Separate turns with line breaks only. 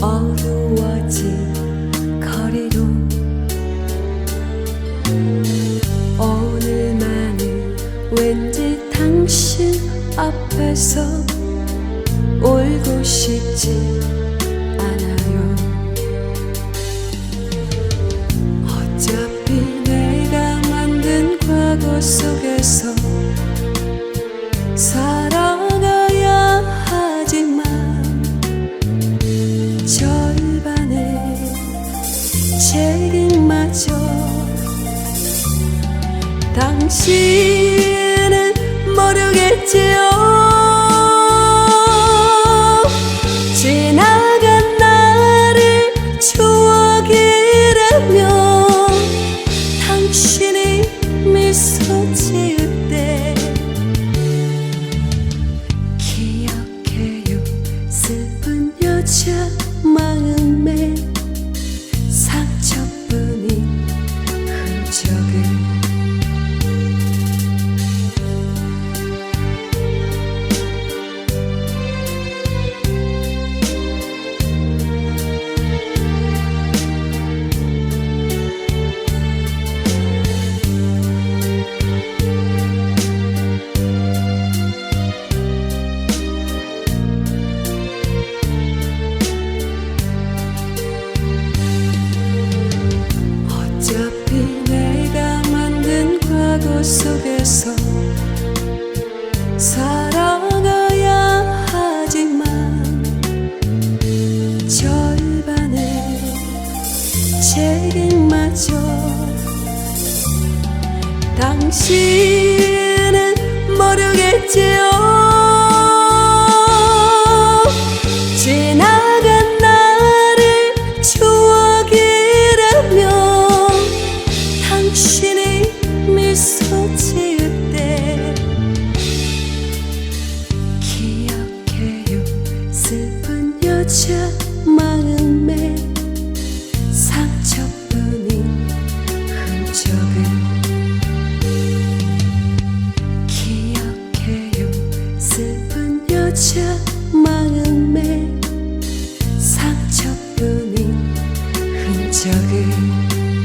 어두워진 거리로 오늘만은 왠지 당신 앞에서 울고 싶지 않아요. 어차피 내가 만든 과거 속에서 살아 책임마저 당신은 모르겠지요. 지나간 나를 추억이라며 당신이 미소 지을 때 기억해요. 슬픈 여자 마음에 속에서 살아가야 하지만 절반의 책임마저 당신은 모르겠지요 여자 마음에 상처뿐인 흔적을 기억해요. 슬픈 여자 마음에 상처뿐인 흔적을